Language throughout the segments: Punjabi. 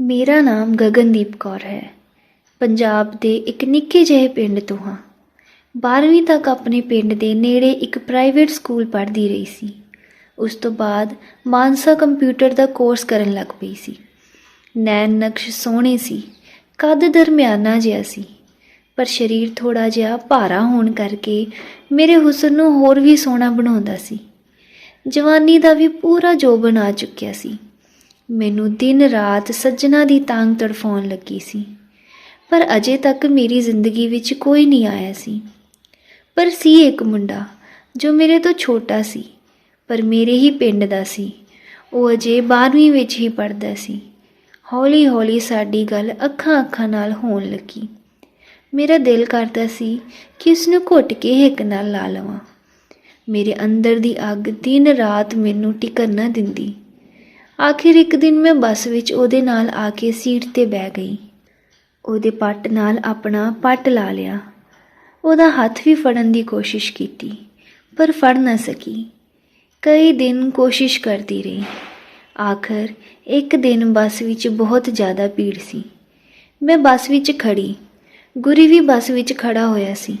ਮੇਰਾ ਨਾਮ ਗਗਨਦੀਪ ਕੌਰ ਹੈ। ਪੰਜਾਬ ਦੇ ਇੱਕ ਨਿੱਕੇ ਜਿਹੇ ਪਿੰਡ ਤੋਂ ਹਾਂ। 12ਵੀਂ ਤੱਕ ਆਪਣੇ ਪਿੰਡ ਦੇ ਨੇੜੇ ਇੱਕ ਪ੍ਰਾਈਵੇਟ ਸਕੂਲ ਪੜ੍ਹਦੀ ਰਹੀ ਸੀ। ਉਸ ਤੋਂ ਬਾਅਦ ਮਾਨਸਾ ਕੰਪਿਊਟਰ ਦਾ ਕੋਰਸ ਕਰਨ ਲੱਗ ਪਈ ਸੀ। ਨੈਣ ਨਕਸ਼ ਸੋਹਣੇ ਸੀ, ਕੱਦ ਦਰਮਿਆਨਾ ਜਿਹਾ ਸੀ, ਪਰ ਸਰੀਰ ਥੋੜਾ ਜਿਹਾ ਭਾਰਾ ਹੋਣ ਕਰਕੇ ਮੇਰੇ ਹੁਸਨ ਨੂੰ ਹੋਰ ਵੀ ਸੋਹਣਾ ਬਣਾਉਂਦਾ ਸੀ। ਜਵਾਨੀ ਦਾ ਵੀ ਪੂਰਾ ਜੋਬਨ ਆ ਚੁੱਕਿਆ ਸੀ। ਮੈਨੂੰ ਦਿਨ ਰਾਤ ਸੱਜਣਾ ਦੀ ਤਾਂਗ ਤੜਫਾਉਣ ਲੱਗੀ ਸੀ। ਪਰ ਅਜੇ ਤੱਕ ਮੇਰੀ ਜ਼ਿੰਦਗੀ ਵਿੱਚ ਕੋਈ ਨਹੀਂ ਆਇਆ ਸੀ। ਪਰ ਸੀ ਇੱਕ ਮੁੰਡਾ, ਜੋ ਮੇਰੇ ਤੋਂ ਛੋਟਾ ਸੀ, ਪਰ ਮੇਰੇ ਹੀ ਪਿੰਡ ਦਾ ਸੀ। ਉਹ ਅਜੇ 12ਵੀਂ ਵਿੱਚ ਹੀ ਪੜ੍ਹਦਾ ਸੀ। ਹੌਲੀ-ਹੌਲੀ ਸਾਡੀ ਗੱਲ ਅੱਖਾਂ-ਅੱਖਾਂ ਨਾਲ ਹੋਣ ਲੱਗੀ। ਮੇਰਾ ਦਿਲ ਕਰਦਾ ਸੀ ਕਿ ਉਸ ਨੂੰ ਘੁੱਟ ਕੇ ਹਿੱਕ ਨਾਲ ਲਾ ਲਵਾਂ। ਮੇਰੇ ਅੰਦਰ ਦੀ ਅੱਗ ਦਿਨ ਰਾਤ ਮੈਨੂੰ ਟਿਕਰ ਨਾ ਦਿੰਦੀ। ਆਖਿਰ ਇੱਕ ਦਿਨ ਮੈਂ ਬੱਸ ਵਿੱਚ ਉਹਦੇ ਨਾਲ ਆ ਕੇ ਸੀਟ ਤੇ ਬਹਿ ਗਈ। ਉਹਦੇ ਪੱਟ ਨਾਲ ਆਪਣਾ ਪੱਟ ਲਾ ਲਿਆ। ਉਹਦਾ ਹੱਥ ਵੀ ਫੜਨ ਦੀ ਕੋਸ਼ਿਸ਼ ਕੀਤੀ, ਪਰ ਫੜ ਨਾ ਸਕੀ। ਕਈ ਦਿਨ ਕੋਸ਼ਿਸ਼ ਕਰਦੀ ਰਹੀ। ਆਖਰ ਇੱਕ ਦਿਨ ਬੱਸ ਵਿੱਚ ਬਹੁਤ ਜ਼ਿਆਦਾ ਭੀੜ ਸੀ। ਮੈਂ ਬੱਸ ਵਿੱਚ ਖੜੀ, ਗੁਰੀ ਵੀ ਬੱਸ ਵਿੱਚ ਖੜਾ ਹੋਇਆ ਸੀ।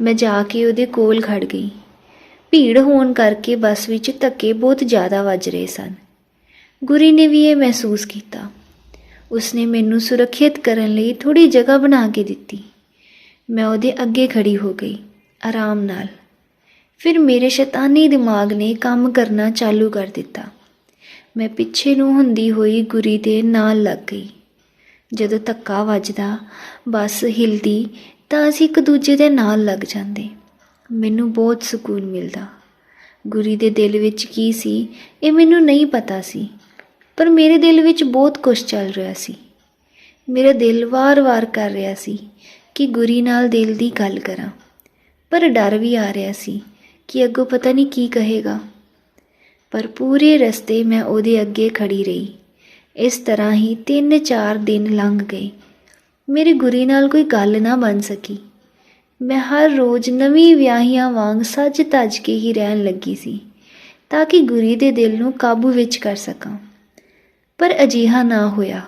ਮੈਂ ਜਾ ਕੇ ਉਹਦੇ ਕੋਲ ਖੜ ਗਈ। ਭੀੜ ਹੋਣ ਕਰਕੇ ਬੱਸ ਵਿੱਚ ਧੱਕੇ ਬਹੁਤ ਜ਼ਿਆਦਾ ਵੱਜ ਰਹੇ ਸਨ। ਗੁਰੀ ਨੇ ਵੀ ਇਹ ਮਹਿਸੂਸ ਕੀਤਾ। ਉਸਨੇ ਮੈਨੂੰ ਸੁਰੱਖਿਅਤ ਕਰਨ ਲਈ ਥੋੜੀ ਜਗ੍ਹਾ ਬਣਾ ਕੇ ਦਿੱਤੀ। ਮੈਂ ਉਹਦੇ ਅੱਗੇ ਖੜੀ ਹੋ ਗਈ, ਆਰਾਮ ਨਾਲ। ਫਿਰ ਮੇਰੇ ਸ਼ੈਤਾਨੀ ਦਿਮਾਗ ਨੇ ਕੰਮ ਕਰਨਾ ਚਾਲੂ ਕਰ ਦਿੱਤਾ। ਮੈਂ ਪਿੱਛੇ ਨੂੰ ਹੁੰਦੀ ਹੋਈ ਗੁਰੀ ਦੇ ਨਾਲ ਲੱਗ ਗਈ। ਜਦੋਂ ਧੱਕਾ ਵੱਜਦਾ, ਬੱਸ ਹਿਲਦੀ, ਤਾਂ ਅਸੀਂ ਇੱਕ ਦੂਜੇ ਦੇ ਨਾਲ ਲੱਗ ਜਾਂਦੇ। ਮੈਨੂੰ ਬਹੁਤ ਸਕੂਨ ਮਿਲਦਾ। ਗੁਰੀ ਦੇ ਦਿਲ ਵਿੱਚ ਕੀ ਸੀ, ਇਹ ਮੈਨੂੰ ਨਹੀਂ ਪਤਾ ਸੀ। ਪਰ ਮੇਰੇ ਦਿਲ ਵਿੱਚ ਬਹੁਤ ਕੁਝ ਚੱਲ ਰਿਹਾ ਸੀ। ਮੇਰਾ ਦਿਲ ਵਾਰ-ਵਾਰ ਕਰ ਰਿਹਾ ਸੀ ਕਿ ਗੁਰੀ ਨਾਲ ਦਿਲ ਦੀ ਗੱਲ ਕਰਾਂ। ਪਰ ਡਰ ਵੀ ਆ ਰਿਹਾ ਸੀ ਕਿ ਅੱਗੋਂ ਪਤਾ ਨਹੀਂ ਕੀ ਕਹੇਗਾ। ਪਰ ਪੂਰੇ ਰਸਤੇ ਮੈਂ ਉਹਦੇ ਅੱਗੇ ਖੜੀ ਰਹੀ। ਇਸ ਤਰ੍ਹਾਂ ਹੀ 3-4 ਦਿਨ ਲੰਘ ਗਏ। ਮੇਰੀ ਗੁਰੀ ਨਾਲ ਕੋਈ ਗੱਲ ਨਾ ਬਣ ਸਕੀ। ਮੈਂ ਹਰ ਰੋਜ਼ ਨਵੀਂ ਵਿਆਹੀਆਂ ਵਾਂਗ ਸੱਜ ਤੱਜ ਕੇ ਹੀ ਰਹਿਣ ਲੱਗੀ ਸੀ, ਤਾਂ ਕਿ ਗੁਰੀ ਦੇ ਦਿਲ ਨੂੰ ਕਾਬੂ ਵਿੱਚ ਕਰ ਸਕਾਂ। ਪਰ ਅਜਿਹਾ ਨਾ ਹੋਇਆ।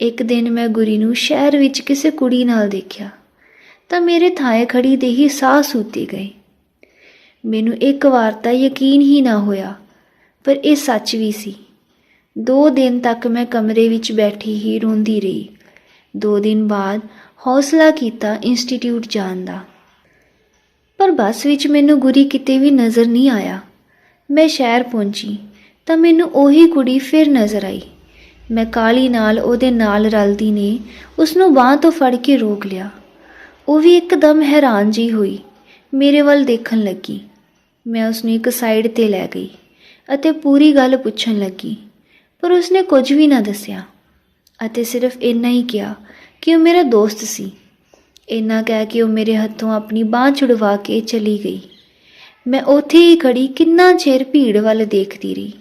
ਇੱਕ ਦਿਨ ਮੈਂ ਗੁਰੀ ਨੂੰ ਸ਼ਹਿਰ ਵਿੱਚ ਕਿਸੇ ਕੁੜੀ ਨਾਲ ਦੇਖਿਆ। ਤਾਂ ਮੇਰੇ ਥਾਏ ਖੜੀ ਦੇ ਹੀ ਸਾਹ ਸੂਤੇ ਗਏ ਮੈਨੂੰ ਇੱਕ ਵਾਰ ਤਾਂ ਯਕੀਨ ਹੀ ਨਾ ਹੋਇਆ, ਪਰ ਇਹ ਸੱਚ ਵੀ ਸੀ। ਦੋ ਦਿਨ ਤੱਕ ਮੈਂ ਕਮਰੇ ਵਿੱਚ ਬੈਠੀ ਹੀ ਰੋਂਦੀ ਰਹੀ। ਦੋ ਦਿਨ ਬਾਅਦ ਹੌਸਲਾ ਕੀਤਾ ਇੰਸਟੀਚਿਊਟ ਜਾਣ ਦਾ। ਪਰ ਬੱਸ ਵਿੱਚ ਮੈਨੂੰ ਗੁਰੀ ਕਿਤੇ ਵੀ ਨਜ਼ਰ ਨਹੀਂ ਆਇਆ। ਮੈਂ ਸ਼ਹਿਰ ਪਹੁੰਚੀ। ਤਾਂ ਮੈਨੂੰ ਉਹੀ ਕੁੜੀ ਫਿਰ ਨਜ਼ਰ ਆਈ। ਮੈਂ ਕਾਲੀ ਨਾਲ ਉਹਦੇ ਨਾਲ ਰਲਦੀ ਨੇ ਉਸ ਨੂੰ ਬਾਹ ਤੋਂ ਫੜ ਕੇ ਰੋਕ ਲਿਆ। ਉਹ ਵੀ ਇੱਕਦਮ ਹੈਰਾਨ ਜੀ ਹੋਈ। ਮੇਰੇ ਵੱਲ ਦੇਖਣ ਲੱਗੀ। ਮੈਂ ਉਸ ਨੂੰ ਇੱਕ ਸਾਈਡ ਤੇ ਲੈ ਗਈ ਅਤੇ ਪੂਰੀ ਗੱਲ ਪੁੱਛਣ ਲੱਗੀ, ਪਰ ਉਸਨੇ ਕੁਝ ਵੀ ਨਾ ਦੱਸਿਆ ਅਤੇ ਸਿਰਫ ਇੰਨਾ ਹੀ ਕਿਹਾ ਕਿ ਉਹ ਮੇਰਾ ਦੋਸਤ ਸੀ। ਇੰਨਾ ਕਹਿ ਕੇ ਉਹ ਮੇਰੇ ਹੱਥੋਂ ਆਪਣੀ ਬਾਹ ਛੁਡਵਾ ਕੇ ਚਲੀ ਗਈ। ਮੈਂ ਉੱਥੇ ਹੀ ਖੜੀ ਕਿੰਨਾ ਚਿਰ ਭੀੜ ਵੱਲ ਦੇਖਦੀ ਰਹੀ।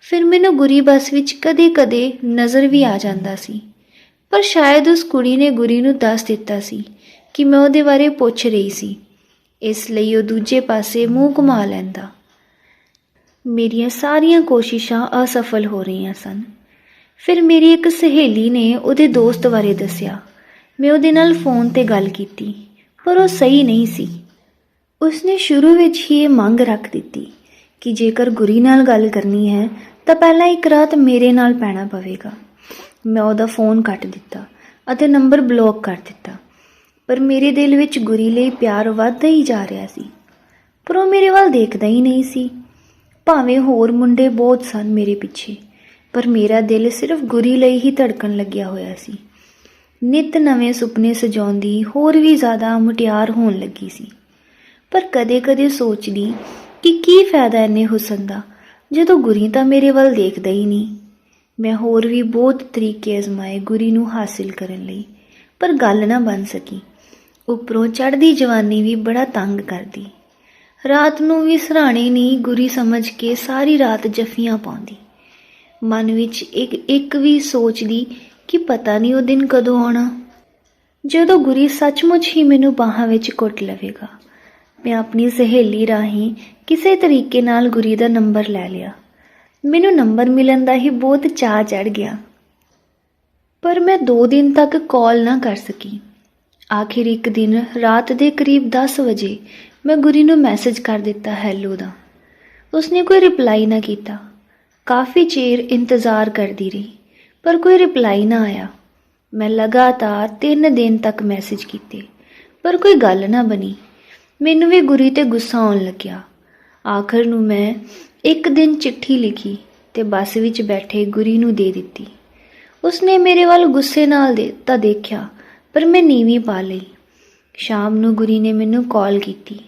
ਫਿਰ ਮੈਨੂੰ ਗੁਰੀ ਬੱਸ ਵਿੱਚ ਕਦੇ-ਕਦੇ ਨਜ਼ਰ ਵੀ ਆ ਜਾਂਦਾ ਸੀ। ਪਰ ਸ਼ਾਇਦ ਉਸ ਕੁੜੀ ਨੇ ਗੁਰੀ ਨੂੰ ਦੱਸ ਦਿੱਤਾ ਸੀ ਕਿ ਮੈਂ ਉਹਦੇ ਬਾਰੇ ਪੁੱਛ ਰਹੀ ਸੀ। ਇਸ ਲਈ ਉਹ ਦੂਜੇ ਪਾਸੇ ਮੂੰਹ ਘੁਮਾ ਲੈਂਦਾ। ਮੇਰੀਆਂ ਸਾਰੀਆਂ ਕੋਸ਼ਿਸ਼ਾਂ ਅਸਫਲ ਹੋ ਰਹੀਆਂ ਸਨ। ਫਿਰ ਮੇਰੀ ਇੱਕ ਸਹੇਲੀ ਨੇ ਉਹਦੇ ਦੋਸਤ ਬਾਰੇ ਦੱਸਿਆ। ਮੈਂ ਉਹਦੇ ਨਾਲ ਫੋਨ ਤੇ ਗੱਲ ਕੀਤੀ, ਪਰ ਉਹ ਸਹੀ ਨਹੀਂ ਸੀ। ਉਸਨੇ ਸ਼ੁਰੂ ਵਿੱਚ ਹੀ ਇਹ ਮੰਗ ਰੱਖ ਦਿੱਤੀ ਕਿ ਜੇਕਰ ਗੁਰੀ ਨਾਲ ਗੱਲ ਕਰਨੀ ਹੈ, ਤਾਂ ਪਹਿਲਾਂ ਇੱਕ ਰਾਤ ਮੇਰੇ ਨਾਲ ਪੈਣਾ ਪਵੇਗਾ। ਮੈਂ ਉਹਦਾ ਫੋਨ ਕੱਟ ਦਿੱਤਾ ਅਤੇ ਨੰਬਰ ਬਲੌਕ ਕਰ ਦਿੱਤਾ। ਪਰ ਮੇਰੇ ਦਿਲ ਵਿੱਚ ਗੁਰੀ ਲਈ ਪਿਆਰ ਵੱਧਦਾ ਹੀ ਜਾ ਰਿਹਾ ਸੀ। ਪਰ ਉਹ ਮੇਰੇ ਵੱਲ ਦੇਖਦਾ ਹੀ ਨਹੀਂ ਸੀ। ਭਾਵੇਂ ਹੋਰ ਮੁੰਡੇ ਬਹੁਤ ਸਨ ਮੇਰੇ ਪਿੱਛੇ, ਪਰ ਮੇਰਾ ਦਿਲ ਸਿਰਫ ਗੁਰੀ ਲਈ ਹੀ ਧੜਕਣ ਲੱਗਿਆ ਹੋਇਆ ਸੀ। ਨਿਤ ਨਵੇਂ ਸੁਪਨੇ ਸਜਾਉਂਦੀ ਹੋਰ ਵੀ ਜ਼ਿਆਦਾ ਮੁਟਿਆਰ ਹੋਣ ਲੱਗੀ ਸੀ। ਪਰ ਕਦੇ-ਕਦੇ ਸੋਚਦੀ ਕਿ ਕੀ ਫਾਇਦਾ ਇੰਨੇ ਹੁਸਨ ਦਾ? ਜਦੋਂ ਗੁਰੀ ਤਾਂ ਮੇਰੇ ਵੱਲ ਦੇਖਦਾ ਹੀ ਨਹੀਂ। ਮੈਂ ਹੋਰ ਵੀ ਬਹੁਤ ਤਰੀਕੇ ਅਜ਼ਮਾਏ ਗੁਰੀ ਨੂੰ ਹਾਸਿਲ ਕਰਨ ਲਈ, ਪਰ ਗੱਲ ਨਾ ਬਣ ਸਕੀ। ਉੱਪਰੋਂ ਚੜ੍ਹਦੀ ਜਵਾਨੀ ਵੀ ਬੜਾ ਤੰਗ ਕਰਦੀ। ਰਾਤ ਨੂੰ ਵੀ ਸਰਾਣੇ ਨਹੀਂ ਗੁਰੀ ਸਮਝ ਕੇ ਸਾਰੀ ਰਾਤ ਜਫੀਆਂ ਪਾਉਂਦੀ। ਮਨ ਵਿੱਚ ਇੱਕ ਇੱਕ ਵੀ ਸੋਚਦੀ ਕਿ ਪਤਾ ਨਹੀਂ ਉਹ ਦਿਨ ਕਦੋਂ ਆਉਣਾ। ਜਦੋਂ ਗੁਰੀ ਸੱਚਮੁੱਚ ਹੀ ਮੈਨੂੰ ਬਾਹਾਂ ਵਿੱਚ ਕੁੱਟ ਲਵੇਗਾ। ਮੈਂ ਆਪਣੀ ਸਹੇਲੀ ਰਾਹੀਂ ਕਿਸੇ ਤਰੀਕੇ ਨਾਲ ਗੁਰੀ ਦਾ ਨੰਬਰ ਲੈ ਲਿਆ। ਮੈਨੂੰ ਨੰਬਰ ਮਿਲਣ ਦਾ ਹੀ ਬਹੁਤ ਚਾਅ ਚੜ ਗਿਆ। ਪਰ ਮੈਂ 2 ਦਿਨ ਤੱਕ ਕਾਲ ਨਾ ਕਰ ਸਕੀ। ਆਖਿਰ ਇੱਕ ਦਿਨ ਰਾਤ ਦੇ ਕਰੀਬ 10 ਵਜੇ ਮੈਂ ਗੁਰੀ ਨੂੰ ਮੈਸੇਜ ਕਰ ਦਿੱਤਾ ਹੈਲੋ ਦਾ। ਉਸਨੇ ਕੋਈ ਰਿਪਲਾਈ ਨਾ ਕੀਤਾ। ਕਾਫੀ ਚਿਰ ਇੰਤਜ਼ਾਰ ਕਰਦੀ ਰਹੀ, ਪਰ ਕੋਈ ਰਿਪਲਾਈ ਨਾ ਆਇਆ। ਮੈਂ ਲਗਾਤਾਰ 3 ਦਿਨ ਤੱਕ ਮੈਸੇਜ ਕੀਤੇ, ਪਰ ਕੋਈ ਗੱਲ ਨਾ ਬਣੀ। ਮੈਨੂੰ ਵੀ ਗੁਰੀ ਤੇ ਗੁੱਸਾ ਆਉਣ ਲੱਗਿਆ। ਆਖਰ ਨੂੰ ਮੈਂ ਇੱਕ ਦਿਨ ਚਿੱਠੀ ਲਿਖੀ ਤੇ ਬੱਸ ਵਿੱਚ ਬੈਠੇ ਗੁਰੀ ਨੂੰ ਦੇ ਦਿੱਤੀ। ਉਸਨੇ ਮੇਰੇ ਵੱਲ ਗੁੱਸੇ ਨਾਲ ਦੇ ਤਾਂ ਦੇਖਿਆ, ਪਰ ਮੈਂ ਨੀਵੀਂ ਪਾ ਲਈ। ਸ਼ਾਮ ਨੂੰ ਗੁਰੀ ਨੇ ਮੈਨੂੰ ਕਾਲ ਕੀਤੀ।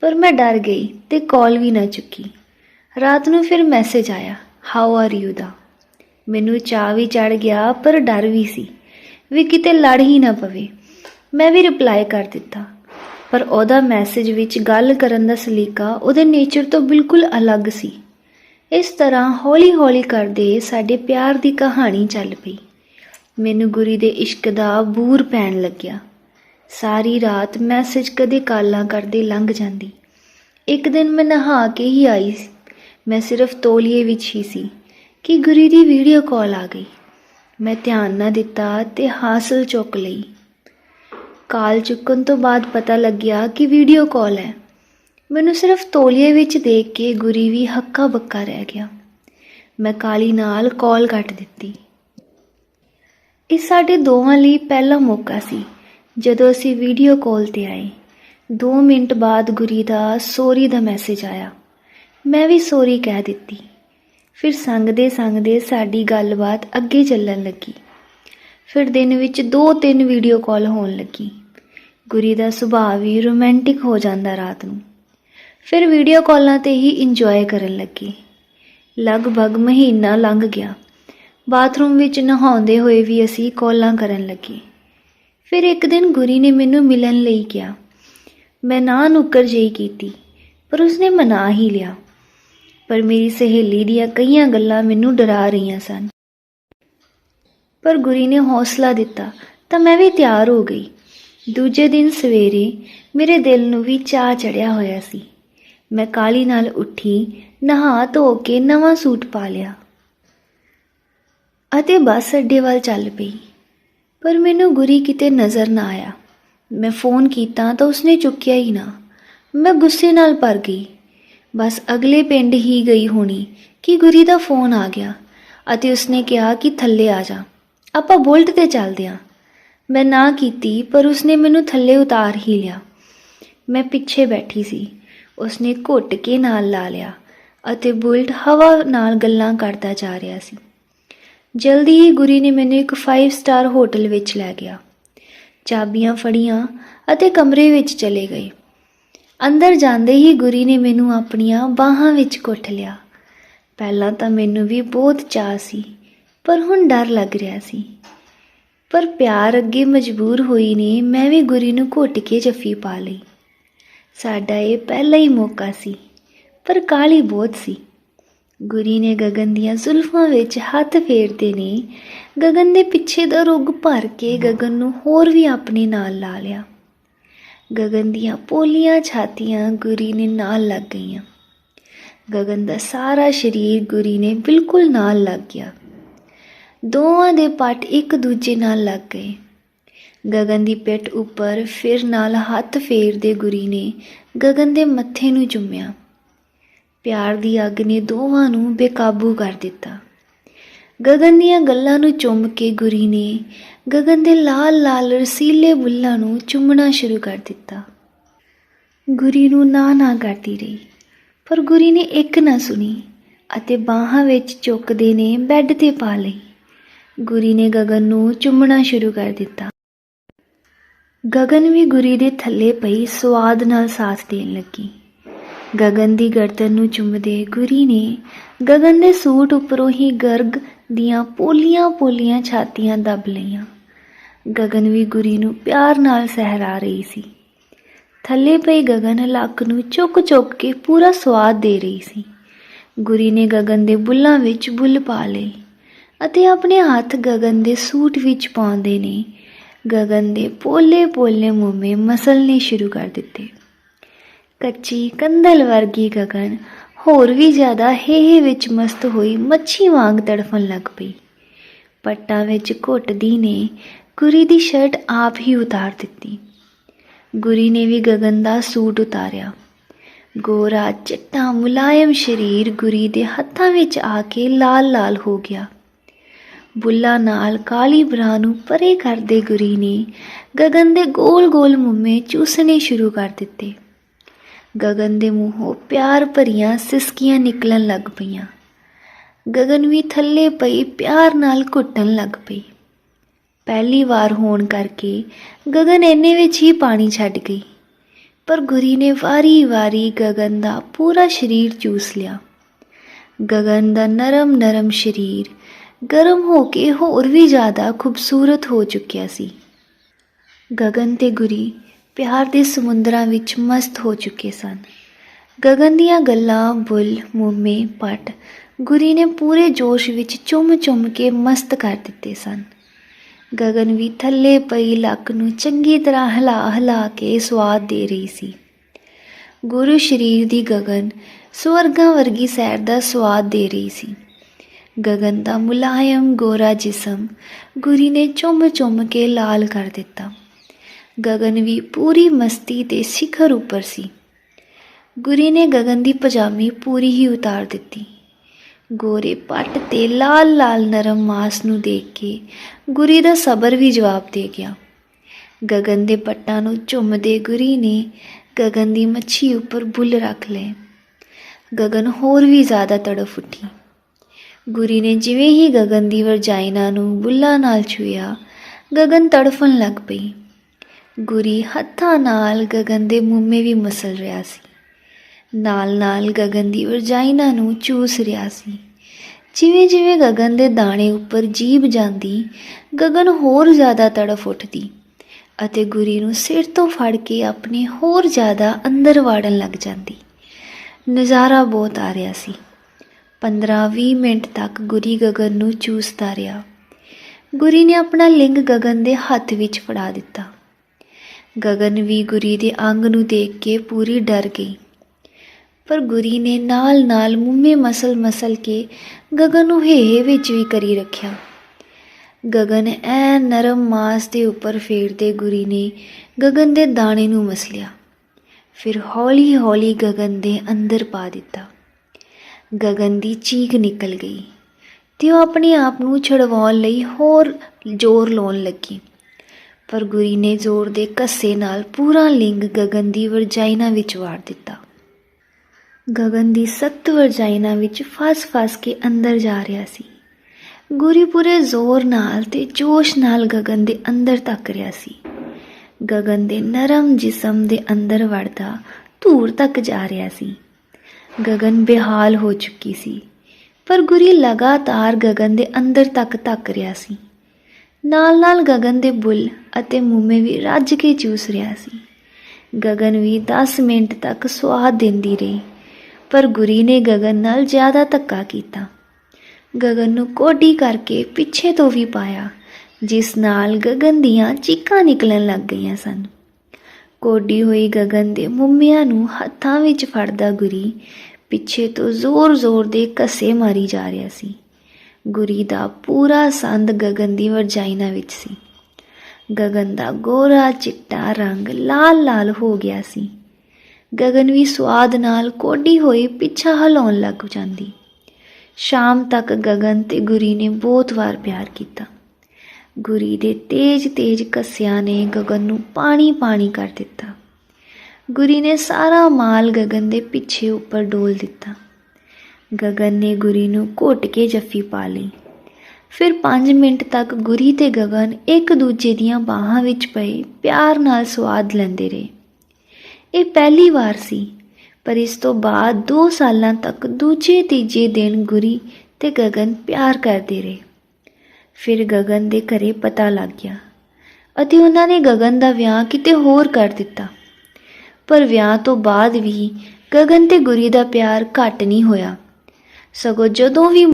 ਪਰ ਮੈਂ ਡਰ ਗਈ ਤੇ ਕਾਲ ਵੀ ਨਾ ਚੁੱਕੀ। ਰਾਤ ਨੂੰ ਫਿਰ ਮੈਸੇਜ ਆਇਆ ਹਾਊ ਆਰ ਯੂ ਦਾ? ਮੈਨੂੰ ਚਾਹ ਵੀ ਚੜ ਗਿਆ, ਪਰ ਡਰ ਵੀ ਸੀ ਵੀ ਕਿਤੇ ਲੜ ਹੀ ਨਾ ਪਵੇ। ਮੈਂ ਵੀ ਰਿਪਲਾਈ ਕਰ ਦਿੱਤਾ। ਪਰ ਉਹਦਾ ਮੈਸੇਜ ਵਿੱਚ ਗੱਲ ਕਰਨ ਦਾ ਸਲੀਕਾ ਉਹਦੇ ਨੇਚਰ ਤੋਂ ਬਿਲਕੁਲ ਅਲੱਗ ਸੀ। ਇਸ ਤਰ੍ਹਾਂ ਹੌਲੀ-ਹੌਲੀ ਕਰਦੇ ਸਾਡੇ ਪਿਆਰ ਦੀ ਕਹਾਣੀ ਚੱਲ ਪਈ। ਮੈਨੂੰ ਗੁਰੀ ਦੇ ਇਸ਼ਕ ਦਾ ਬੂਰ ਪੈਣ ਲੱਗਿਆ। ਸਾਰੀ ਰਾਤ ਮੈਸੇਜ ਕਦੇ ਕਾਲਾਂ ਕਰਦੇ ਲੰਘ ਜਾਂਦੀ। ਇੱਕ ਦਿਨ ਮੈਂ ਨਹਾ ਕੇ ਹੀ ਆਈ ਸੀ। ਮੈਂ ਸਿਰਫ ਤੋਲੀਏ ਵਿੱਚ ਹੀ ਸੀ ਕਿ ਗੁਰੀ ਦੀ ਵੀਡੀਓ ਕਾਲ ਆ ਗਈ। ਮੈਂ ਧਿਆਨ ਨਾ ਦਿੱਤਾ ਤੇ ਹਾਸਲ ਚੁੱਕ ਲਈ। ਕਾਲ ਚੁੱਕਣ ਤੋਂ ਬਾਅਦ ਪਤਾ ਲੱਗਿਆ ਕਿ ਵੀਡੀਓ ਕਾਲ ਹੈ। ਮੈਨੂੰ ਸਿਰਫ ਤੋਲੀਏ ਵਿੱਚ ਦੇਖ ਕੇ ਗੁਰੀ ਵੀ ਹੱਕਾ ਬੱਕਾ ਰਹਿ ਗਿਆ। ਮੈਂ ਕਾਲੀ ਨਾਲ ਕਾਲ ਕੱਟ ਦਿੱਤੀ। ਇਹ ਸਾਡੇ ਦੋਵਾਂ ਲਈ ਪਹਿਲਾ ਮੌਕਾ ਸੀ, ਜਦੋਂ ਅਸੀਂ ਵੀਡੀਓ ਕਾਲ ਤੇ ਆਏ। 2 ਮਿੰਟ ਬਾਅਦ ਗੁਰੀ ਦਾ ਸੋਰੀ ਦਾ ਮੈਸੇਜ ਆਇਆ। ਮੈਂ ਵੀ ਸੋਰੀ ਕਹਿ ਦਿੱਤੀ। ਫਿਰ ਸੰਗਦੇ ਸੰਗਦੇ ਸਾਡੀ ਗੱਲਬਾਤ ਅੱਗੇ ਚੱਲਣ ਲੱਗੀ। ਫਿਰ ਦਿਨ ਵਿੱਚ 2-3 ਵੀਡੀਓ ਕਾਲ ਹੋਣ ਲੱਗੀ। ਗੁਰੀ ਦਾ ਸੁਭਾਅ ਵੀ ਰੋਮਾਂਟਿਕ ਹੋ ਜਾਂਦਾ ਰਾਤ ਨੂੰ। ਫਿਰ ਵੀਡੀਓ ਕਾਲਾਂ ਤੇ ਹੀ ਇੰਜੋਏ ਕਰਨ ਲੱਗੇ। ਲਗਭਗ ਮਹੀਨਾ ਲੰਘ ਗਿਆ। ਬਾਥਰੂਮ ਵਿੱਚ ਨਹਾਉਂਦੇ ਹੋਏ ਵੀ ਅਸੀਂ ਕਾਲਾਂ ਕਰਨ ਲੱਗੇ। ਫਿਰ ਇੱਕ ਦਿਨ ਗੁਰੀ ਨੇ ਮੈਨੂੰ ਮਿਲਣ ਲਈ ਕਿਹਾ। ਮੈਂ ਨਾ ਨੁੱਕਰ ਜਿਹੀ ਕੀਤੀ, ਪਰ ਉਸਨੇ ਮਨਾ ਹੀ ਲਿਆ। ਪਰ ਮੇਰੀ ਸਹੇਲੀ ਦੀਆਂ ਕਈਆਂ ਗੱਲਾਂ ਮੈਨੂੰ ਡਰਾ ਰਹੀਆਂ ਸਨ। ਪਰ ਗੁਰੀ ਨੇ ਹੌਸਲਾ ਦਿੱਤਾ, ਤਾਂ ਮੈਂ ਵੀ ਤਿਆਰ ਹੋ ਗਈ। ਦੂਜੇ ਦਿਨ ਸਵੇਰੇ ਮੇਰੇ ਦਿਲ ਨੂੰ ਵੀ ਚਾਹ ਚੜਿਆ ਹੋਇਆ ਸੀ। ਮੈਂ ਕਾਲੀ ਨਾਲ ਉੱਠੀ, ਨਹਾ ਧੋ ਕੇ ਨਵਾਂ ਸੂਟ ਪਾ ਲਿਆ ਅਤੇ ਬੱਸ ਅੱਡੇ ਵੱਲ ਚੱਲ ਪਈ। ਪਰ ਮੈਨੂੰ ਗੁਰੀ ਕਿਤੇ ਨਜ਼ਰ ਨਾ ਆਇਆ। ਮੈਂ ਫੋਨ ਕੀਤਾ ਤਾਂ ਉਸਨੇ ਚੁੱਕਿਆ ਹੀ ਨਾ। ਮੈਂ ਗੁੱਸੇ ਨਾਲ ਭਰ ਗਈ। ਬਸ ਅਗਲੇ ਪਿੰਡ ਹੀ ਗਈ ਹੋਣੀ ਕਿ ਗੁਰੀ ਦਾ ਫੋਨ ਆ ਗਿਆ ਅਤੇ ਉਸਨੇ ਕਿਹਾ ਕਿ ਥੱਲੇ ਆ ਜਾ। ਆਪਾਂ ਬੁਲਟ ਤੇ ਚੱਲਦੇ ਹਾਂ ਮੈਂ ਨਾ ਕੀਤੀ, ਪਰ ਉਸਨੇ ਮੈਨੂੰ ਥੱਲੇ ਉਤਾਰ ਹੀ ਲਿਆ। ਮੈਂ ਪਿੱਛੇ ਬੈਠੀ ਸੀ। ਉਸਨੇ ਘੁੱਟ ਕੇ ਨਾਲ ਲਾ ਲਿਆ ਅਤੇ ਬੁਲਟ ਹਵਾ ਨਾਲ ਗੱਲਾਂ ਕਰਦਾ ਜਾ ਰਿਹਾ ਸੀ। ਜਲਦੀ ਹੀ ਗੁਰੀ ਨੇ ਮੈਨੂੰ ਇੱਕ 5 ਸਟਾਰ ਹੋਟਲ ਵਿੱਚ ਲੈ ਗਿਆ। ਚਾਬੀਆਂ ਫੜੀਆਂ ਅਤੇ ਕਮਰੇ ਵਿੱਚ ਚਲੇ ਗਏ। ਅੰਦਰ ਜਾਂਦੇ ਹੀ ਗੁਰੀ ਨੇ ਮੈਨੂੰ ਆਪਣੀਆਂ ਬਾਹਾਂ ਵਿੱਚ ਘੁੱਟ ਲਿਆ। ਪਹਿਲਾਂ ਤਾਂ ਮੈਨੂੰ ਵੀ ਬਹੁਤ ਚਾਹ ਸੀ ਪਰ ਹੁਣ ਡਰ ਲੱਗ ਰਿਹਾ ਸੀ। ਪਰ ਪਿਆਰ ਅੱਗੇ ਮਜਬੂਰ ਹੋਈ ਨੇ, ਮੈਂ ਵੀ ਗੁਰੀ ਨੂੰ ਘੁੱਟ ਕੇ ਜੱਫੀ ਪਾ ਲਈ। ਸਾਡਾ ਇਹ ਪਹਿਲਾ ਹੀ ਮੌਕਾ ਸੀ, ਪਰ ਕਾਲੀ ਬਹੁਤ ਸੀ। ਗੁਰੀ ਨੇ ਗਗਨ ਦੀਆਂ ਜ਼ੁਲਫਾਂ ਵਿੱਚ ਹੱਥ ਫੇਰਦੇ ਨੇ, ਗਗਨ ਦੇ ਪਿੱਛੇ ਦਾ ਰੁੱਗ ਭਰ ਕੇ ਗਗਨ ਨੂੰ ਹੋਰ ਵੀ ਆਪਣੇ ਨਾਲ ਲਾ ਲਿਆ। ਗਗਨ ਦੀਆਂ ਪੋਲੀਆਂ ਛਾਤੀਆਂ ਗੁਰੀ ਨੇ ਨਾਲ ਲੱਗ ਗਈਆਂ। ਗਗਨ ਦਾ ਸਾਰਾ ਸਰੀਰ ਗੁਰੀ ਨੇ ਬਿਲਕੁਲ ਨਾਲ ਲੱਗ ਗਿਆ। ਦੋਵਾਂ ਦੇ ਪੱਟ ਇੱਕ ਦੂਜੇ ਨਾਲ ਲੱਗ ਗਏ। ਗਗਨ ਦੀ ਪਿੱਠ ਉੱਪਰ ਫਿਰ ਨਾਲ ਹੱਥ ਫੇਰਦੇ ਗੁਰੀ ਨੇ ਗਗਨ ਦੇ ਮੱਥੇ ਨੂੰ ਚੁੰਮਿਆ। ਪਿਆਰ ਦੀ ਅੱਗ ਨੇ ਦੋਵਾਂ ਨੂੰ ਬੇਕਾਬੂ ਕਰ ਦਿੱਤਾ। ਗਗਨ ਦੀਆਂ ਗੱਲਾਂ ਨੂੰ ਚੁੰਮ ਕੇ ਗੁਰੀ ਨੇ ਗਗਨ ਦੇ ਲਾਲ ਲਾਲ ਰਸੀਲੇ ਬੁੱਲਾਂ ਨੂੰ ਚੁੰਮਣਾ ਸ਼ੁਰੂ ਕਰ ਦਿੱਤਾ। ਗੁਰੀ ਨੂੰ ਨਾ ਨਾ ਕਰਦੀ ਰਹੀ, ਪਰ ਗੁਰੀ ਨੇ ਇੱਕ ਨਾ ਸੁਣੀ ਅਤੇ ਬਾਹਾਂ ਵਿੱਚ ਚੁੱਕਦੇ ਨੇ ਬੈੱਡ ਤੇ ਪਾ ਲਈ। ਗੁਰੀ ਨੇ ਗਗਨ ਨੂੰ ਚੁੰਮਣਾ ਸ਼ੁਰੂ ਕਰ ਦਿੱਤਾ। ਗਗਨ ਵੀ ਗੁਰੀ ਦੇ ਥੱਲੇ ਪਈ ਸਵਾਦ ਨਾਲ ਸਾਥ ਦੇਣ ਲੱਗੀ। ਗਗਨ ਦੀ ਗਰਦਨ ਨੂੰ ਚੁੰਮਦੇ ਗੁਰੀ ਨੇ ਗਗਨ ਦੇ ਸੂਟ ਉੱਪਰੋਂ ਹੀ ਗਰਗ ਦੀਆਂ ਪੋਲੀਆਂ-ਪੋਲੀਆਂ ਛਾਤੀਆਂ ਦੱਬ ਲਈਆਂ। ਗਗਨ ਵੀ ਗੁਰੀ ਨੂੰ ਪਿਆਰ ਨਾਲ ਸਹਿਰਾ ਰਹੀ ਸੀ। ਥੱਲੇ ਪਈ ਗਗਨ ਲੱਕ ਨੂੰ ਚੁੱਕ-ਚੁੱਕ ਕੇ ਪੂਰਾ ਸਵਾਦ ਦੇ ਰਹੀ ਸੀ। ਗੁਰੀ ਨੇ ਗਗਨ ਦੇ ਬੁੱਲਾਂ ਵਿੱਚ ਬੁੱਲ ਪਾ ਲਏ। ਅਤੇ ਆਪਣੇ ਹੱਥ ਗਗਨ ਦੇ ਸੂਟ ਵਿੱਚ ਪਾਉਂਦੇ ਨੇ। ਗਗਨ ਦੇ ਪੋਲੇ-ਪੋਲੇ ਮੂੰਹੇ ਮਸਲਨੇ ਸ਼ੁਰੂ ਕਰ ਦਿੱਤੇ। ਕੱਚੀ ਕੰਦਲ ਵਰਗੀ ਗਗਨ ਹੋਰ ਵੀ ਜ਼ਿਆਦਾ ਹੇਹੇ ਵਿੱਚ ਮਸਤ ਹੋਈ ਮੱਛੀ ਵਾਂਗ ਤੜਫਣ ਲੱਗ ਪਈ। ਪੱਟਾਂ ਵਿੱਚ ਘੁੱਟਦੀ ਨੇ ਗੁਰੀ ਦੀ ਸ਼ਰਟ ਆਪ ਹੀ ਉਤਾਰ ਦਿੱਤੀ। ਗੁਰੀ ਨੇ ਵੀ ਗਗਨ ਦਾ ਸੂਟ ਉਤਾਰਿਆ। ਗੋਰਾ ਚਿੱਟਾ ਮੁਲਾਇਮ ਸਰੀਰ ਗੁਰੀ ਦੇ ਹੱਥਾਂ ਵਿੱਚ ਆ ਕੇ ਲਾਲ-ਲਾਲ ਹੋ ਗਿਆ। ਬੁੱਲਾ ਨਾਲ ਕਾਲੀ ਬਰਾ ਨੂੰ ਪਰੇ ਕਰਦੇ ਗੁਰੀ ਨੇ ਗਗਨ ਦੇ ਗੋਲ-ਗੋਲ ਮੁੰਮੇ ਚੂਸਣੇ ਸ਼ੁਰੂ ਕਰ ਦਿੱਤੇ। ਗਗਨ ਦੇ ਮੂੰਹੋਂ ਪਿਆਰ ਭਰੀਆਂ ਸਿਸਕੀਆਂ ਨਿਕਲਣ ਲੱਗ ਪਈਆਂ। ਗਗਨ ਵੀ ਥੱਲੇ ਪਈ ਪਿਆਰ ਨਾਲ ਘੁੱਟਣ ਲੱਗ ਪਈ। ਪਹਿਲੀ ਵਾਰ ਹੋਣ ਕਰਕੇ ਗਗਨ ਇੰਨੇ ਵਿੱਚ ਹੀ ਪਾਣੀ ਛੱਡ ਗਈ। ਪਰ ਗੁਰੀ ਨੇ ਵਾਰੀ-ਵਾਰੀ ਗਗਨ ਦਾ ਪੂਰਾ ਸਰੀਰ ਚੂਸ ਲਿਆ। ਗਗਨ ਦਾ ਨਰਮ-ਨਰਮ ਸਰੀਰ ਗਰਮ ਹੋ ਕੇ ਹੋਰ ਵੀ ਜ਼ਿਆਦਾ ਖੂਬਸੂਰਤ ਹੋ ਚੁੱਕਿਆ ਸੀ। ਗਗਨ ਤੇ ਗੁਰੀ ਪਿਆਰ ਦੇ ਸਮੁੰਦਰਾਂ ਵਿੱਚ ਮਸਤ ਹੋ ਚੁੱਕੇ ਸਨ। ਗਗਨ ਦੀਆਂ ਗੱਲਾਂ, ਬੁੱਲ, ਮੁੰਮੇ, ਪਟ ਗੁਰੀ ਨੇ ਪੂਰੇ ਜੋਸ਼ ਵਿੱਚ ਚੁੰਮ-ਚੁੰਮ ਕੇ ਮਸਤ ਕਰ ਦਿੱਤੇ ਸਨ। ਗਗਨ ਵੀ ਥੱਲੇ ਪਈ ਲੱਕ ਨੂੰ ਚੰਗੀ ਤਰ੍ਹਾਂ ਹਿਲਾ-ਹਿਲਾ ਕੇ ਸਵਾਦ ਦੇ ਰਹੀ ਸੀ। ਗੁਰੂ ਸ਼ਰੀਰ ਦੀ ਗਗਨ ਸਵਰਗਾਂ ਵਰਗੀ ਸੈਰ ਦਾ ਸਵਾਦ ਦੇ ਰਹੀ ਸੀ। ਗਗਨ ਦਾ ਮੁਲਾਇਮ ਗੋਰਾ ਜਿਸਮ, ਗੁਰੀ ਨੇ ਚੁੰਮ-ਚੁੰਮ ਕੇ ਲਾਲ ਕਰ ਦਿੱਤਾ। ਗਗਨ ਵੀ ਪੂਰੀ ਮਸਤੀ ਤੇ ਸਿਖਰ ਉੱਪਰ ਸੀ। ਗੁਰੀ ਨੇ ਗਗਨ ਦੀ ਪਜਾਮੀ ਪੂਰੀ ਹੀ ਉਤਾਰ ਦਿੱਤੀ। ਗੋਰੇ ਪੱਟ ਤੇ ਲਾਲ ਲਾਲ ਨਰਮ ਮਾਸ ਨੂੰ ਦੇਖ ਕੇ ਗੁਰੀ ਦਾ ਸਬਰ ਵੀ ਜਵਾਬ ਦੇ ਗਿਆ। ਗਗਨ ਦੇ ਪੱਟਾਂ ਨੂੰ ਚੁੰਮਦੇ ਗੁਰੀ ਨੇ ਗਗਨ ਦੀ ਮੱਛੀ ਉੱਪਰ ਬੁੱਲ ਰੱਖ ਲਏ। ਗਗਨ ਹੋਰ ਵੀ ਜ਼ਿਆਦਾ ਤੜਫ ਉੱਠੀ। ਗੁਰੀ ਨੇ ਜਿਵੇਂ ਹੀ ਗਗਨ ਦੀ ਵਰਜਾਈਨਾ ਨੂੰ ਬੁੱਲਾਂ ਨਾਲ ਛੂਇਆ ਗਗਨ ਤੜਫਣ ਲੱਗ ਪਈ। ਗੁਰੀ ਹੱਥਾਂ ਨਾਲ ਗਗਨ ਦੇ ਮੁੰਮੇ ਵੀ ਮਸਲ ਰਿਹਾ ਸੀ। ਨਾਲ-ਨਾਲ ਗਗਨ ਦੀ ਵਰਜਾਈਨਾ ਨੂੰ ਚੂਸ ਰਿਹਾ ਸੀ। ਜਿਵੇਂ-ਜਿਵੇਂ ਗਗਨ ਦੇ ਦਾਣੇ ਉੱਪਰ ਜੀਭ ਜਾਂਦੀ, ਗਗਨ ਹੋਰ ਜ਼ਿਆਦਾ ਤੜਫ ਉੱਠਦੀ ਅਤੇ ਗੁਰੀ ਨੂੰ ਸਿਰ ਤੋਂ ਫੜ ਕੇ ਆਪਣੇ ਹੋਰ ਜ਼ਿਆਦਾ ਅੰਦਰ ਵਾੜਨ ਲੱਗ ਜਾਂਦੀ। ਨਜ਼ਾਰਾ ਬਹੁਤ ਆ ਰਿਹਾ ਸੀ। 15-20 ਮਿੰਟ ਤੱਕ ਗੁਰੀ ਗਗਨ ਨੂੰ ਚੂਸਦਾ ਰਿਹਾ। ਗੁਰੀ ਨੇ ਆਪਣਾ ਲਿੰਗ ਗਗਨ ਦੇ ਹੱਥ ਵਿੱਚ ਫੜਾ ਦਿੱਤਾ। ਗਗਨ ਵੀ ਗੁਰੀ ਦੇ ਅੰਗ ਨੂੰ ਦੇਖ ਕੇ ਪੂਰੀ ਡਰ ਗਈ। ਪਰ ਗੁਰੀ ਨੇ ਨਾਲ-ਨਾਲ ਮੁੰਮੇ ਮਸਲ-ਮਸਲ ਕੇ ਗਗਨ ਨੂੰ ਹੇਹੇ ਵਿੱਚ ਵੀ ਕਰੀ ਰੱਖਿਆ। ਗਗਨ ਐ ਨਰਮ ਮਾਸ ਦੇ ਉੱਪਰ ਫੇਰਦੇ ਗੁਰੀ ਨੇ ਗਗਨ ਦੇ ਦਾਣੇ ਨੂੰ ਮਸਲਿਆ। ਫਿਰ ਹੌਲੀ-ਹੌਲੀ ਗਗਨ ਦੇ ਅੰਦਰ ਪਾ ਦਿੱਤਾ। ਗਗਨ ਦੀ ਚੀਖ ਨਿਕਲ ਗਈ ਤੇ ਉਹ ਆਪਣੇ ਆਪ ਨੂੰ ਛਡਵਾਉਣ ਲਈ ਹੋਰ ਜ਼ੋਰ ਲਾਉਣ ਲੱਗੀ। ਪਰ ਗੁਰੀ ਨੇ ਜ਼ੋਰ ਦੇ ਕੱਸੇ ਨਾਲ ਪੂਰਾ ਲਿੰਗ ਗਗਨ ਦੀ ਵਰਜਾਈਨਾ ਵਿੱਚ ਵਾੜ ਦਿੱਤਾ। ਗਗਨ ਦੀ ਸੱਤ ਵਰਜਾਈਨਾ ਵਿੱਚ ਫਸ-ਫਸ ਕੇ ਅੰਦਰ ਜਾ ਰਿਹਾ ਸੀ। ਗੁਰੀ ਪੂਰੇ ਜ਼ੋਰ ਨਾਲ ਤੇ ਜੋਸ਼ ਨਾਲ ਗਗਨ ਦੇ ਅੰਦਰ ਤੱਕ ਰਿਹਾ ਸੀ। ਗਗਨ ਦੇ ਨਰਮ ਜਿਸਮ ਦੇ ਅੰਦਰ ਵੜਦਾ ਧੂਰ ਤੱਕ ਜਾ ਰਿਹਾ ਸੀ। ਗਗਨ ਬੇਹਾਲ ਹੋ ਚੁੱਕੀ ਸੀ। ਪਰ ਗੁਰੀ ਲਗਾਤਾਰ ਗਗਨ ਦੇ ਅੰਦਰ ਤੱਕ ਤੱਕ ਰਿਹਾ ਸੀ। ਨਾਲ-ਨਾਲ ਗਗਨ ਦੇ ਬੁੱਲ ਅਤੇ ਮੁੰਮੇ ਵੀ ਰੱਜ ਕੇ ਚੂਸ ਰਿਹਾ ਸੀ। ਗਗਨ ਵੀ 10 ਮਿੰਟ ਤੱਕ ਸਵਾਦ ਦਿੰਦੀ ਰਹੀ। ਪਰ ਗੁਰੀ ਨੇ ਗਗਨ ਨਾਲ ਜ਼ਿਆਦਾ ਧੱਕਾ ਕੀਤਾ। ਗਗਨ ਨੂੰ ਕੋਡੀ ਕਰਕੇ ਪਿੱਛੇ ਤੋਂ ਵੀ ਪਾਇਆ, ਜਿਸ ਨਾਲ ਗਗਨ ਦੀਆਂ ਚੀਕਾਂ ਨਿਕਲਣ ਲੱਗ ਗਈਆਂ ਸਨ। ਕੋਡੀ ਹੋਈ ਗਗਨ ਦੇ ਮੁੰਮਿਆਂ ਨੂੰ ਹੱਥਾਂ ਵਿੱਚ ਫੜਦਾ ਗੁਰੀ ਪਿੱਛੇ ਤੋਂ ਜ਼ੋਰ-ਜ਼ੋਰ ਦੇ ਕੱਸੇ ਮਾਰੀ ਜਾ ਰਿਹਾ ਸੀ। ਗੁਰੀ ਦਾ ਪੂਰਾ ਸੰਦ ਗਗਨ ਦੀ ਵਰਜਾਈਨਾ ਵਿੱਚ ਸੀ। ਗਗਨ ਦਾ ਗੋਰਾ ਚਿੱਟਾ ਰੰਗ ਲਾਲ-ਲਾਲ ਹੋ ਗਿਆ ਸੀ। ਗਗਨ ਵੀ ਸਵਾਦ ਨਾਲ ਕੋਡੀ ਹੋਈ ਪਿੱਛਾ ਹਿਲਾਉਣ ਲੱਗ ਜਾਂਦੀ। ਸ਼ਾਮ ਤੱਕ ਗਗਨ ਤੇ ਗੁਰੀ ਨੇ ਬਹੁਤ ਵਾਰ ਪਿਆਰ ਕੀਤਾ। ਗੁਰੀ ਦੇ ਤੇਜ਼-ਤੇਜ਼ ਕੱਸਿਆਂ ਨੇ ਗਗਨ ਨੂੰ ਪਾਣੀ-ਪਾਣੀ ਕਰ ਦਿੱਤਾ। ਗੁਰੀ ਨੇ ਸਾਰਾ ਮਾਲ ਗਗਨ ਦੇ ਪਿੱਛੇ ਉੱਪਰ ਡੋਲ ਦਿੱਤਾ। ਗਗਨ ਨੇ ਗੁਰੀ ਨੂੰ ਘੋਟ ਕੇ ਜੱਫੀ ਪਾ ਲਈ। ਫਿਰ 5 ਮਿੰਟ ਤੱਕ ਗੁਰੀ ਤੇ ਗਗਨ ਇੱਕ ਦੂਜੇ ਦੀਆਂ ਬਾਹਾਂ ਵਿੱਚ ਪਏ ਪਿਆਰ ਨਾਲ ਸਵਾਦ ਲੈਂਦੇ ਰਹੇ। ਇਹ ਪਹਿਲੀ ਵਾਰ ਸੀ, ਪਰ ਇਸ ਤੋਂ ਬਾਅਦ 2 ਸਾਲਾਂ ਤੱਕ ਦੂਜੇ ਤੀਜੇ ਦਿਨ ਗੁਰੀ ਤੇ ਗਗਨ ਪਿਆਰ ਕਰਦੇ ਰਹੇ। ਫਿਰ ਗਗਨ ਦੇ ਘਰੇ ਪਤਾ ਲੱਗ ਗਿਆ ਅਤੇ ਉਹਨਾਂ ਨੇ ਗਗਨ ਦਾ ਵਿਆਹ ਕਿਤੇ ਹੋਰ ਕਰ ਦਿੱਤਾ। ਪਰ ਵਿਆਹ ਤੋਂ ਬਾਅਦ ਵੀ ਗਗਨ ਤੇ ਗੁਰੀ ਦਾ ਪਿਆਰ ਘਟ ਨਹੀਂ ਹੋਇਆ। ਸਗੋਂ ਜਦੋਂ ਵੀ